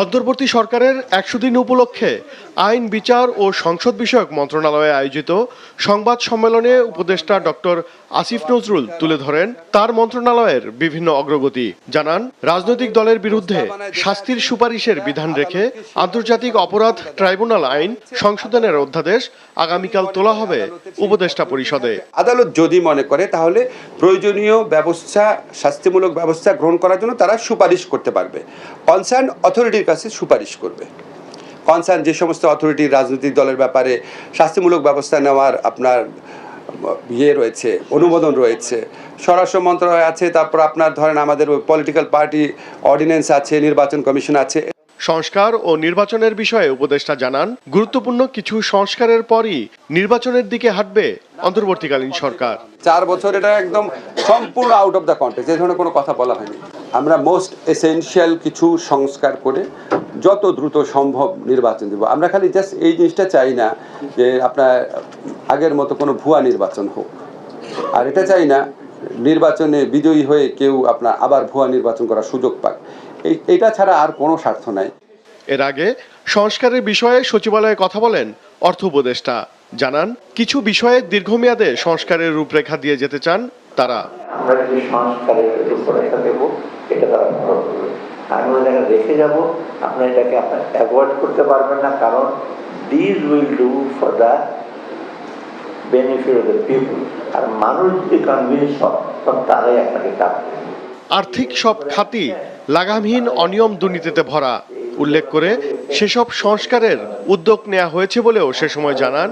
অন্তর্বর্তী সরকারের একশো দিন উপলক্ষে আইন, বিচার ও সংসদ বিষয়ক মন্ত্রণালয়ে আয়োজিত সংবাদ সম্মেলনে উপদেষ্টা ডক্টর আসিফ নজরুল তুলে ধরেন তার মন্ত্রণালয়ের বিভিন্ন অগ্রগতি। জানান, রাজনৈতিক দলের বিরুদ্ধে শাস্তির সুপারিশের বিধান রেখে আন্তর্জাতিক অপরাধ ট্রাইব্যুনাল আইন সংশোধনের অধ্যাদেশ আগামীকাল তোলা হবে উপদেষ্টা পরিষদে। আদালত যদি মনে করে, তাহলে প্রয়োজনীয় ব্যবস্থা, শাস্তিমূলক ব্যবস্থা গ্রহণ করার জন্য তারা সুপারিশ করতে পারবে। কনসার্ন অথরিটির কাছে সুপারিশ করবে। কনসার্ন যে সমস্ত অথরিটি রাজনৈতিক দলের ব্যাপারে শাস্তিমূলক ব্যবস্থা নেওয়ার আপনার ইয়ে রয়েছে, অনুমোদন রয়েছে, স্বরাষ্ট্র মন্ত্রণালয় আছে, তারপর আপনার ধরেন আমাদের পলিটিক্যাল পার্টি অর্ডিন্যান্স আছে, নির্বাচন কমিশন আছে সংস্কার ও নির্বাচনের বিষয়ে উপদেষ্টা জানান, গুরুত্বপূর্ণ কিছু সংস্কারের পরই নির্বাচনের দিকে হাঁটবে অন্তর্বর্তীকালীন সরকার। চার বছর এটা একদম সম্পূর্ণ আউট অফ দ্য কন্টেক্স এই ধরনের কোনো কথা বলা হয়নি। আমরা মোস্ট এসেনশিয়াল কিছু সংস্কার করে যত দ্রুত সম্ভব নির্বাচন দেব। আমরা খালি জাস্ট এই জিনিসটা চাই না যে আপনার আগের মতো কোনো ভুয়া নির্বাচন হোক। আর এটা চাই না, নির্বাচনে বিজয়ী হয়ে কেউ আপনার আবার ভুয়া নির্বাচন করার সুযোগ পাক। এটা ছাড়া আর কোনো স্বার্থ নাই। এর আগে সংস্কারের বিষয়ে সচিবালয়ে কথা বলেন অর্থ উপদেষ্টা। জানান কিছু বিষয়ে দীর্ঘমেয়াদে সংস্কারের রূপরেখা দিয়ে যেতে চান তারা। আমরা যাব আপনার এটাকে আপনার অ্যাভয়েড করতে পারবেন না কারণ this will do for the benefit of the people আর মানুষ যদি কনভিন্স হয় তখন তারাই আপনাকে কাজ আর্থিক সব খাতি লাগামহীন অনিয়ম দুর্নীতিতে ভরা। উল্লেখ করে সেসব সংস্কারের উদ্যোগ নেওয়া হয়েছে বলেও সে সময় জানান।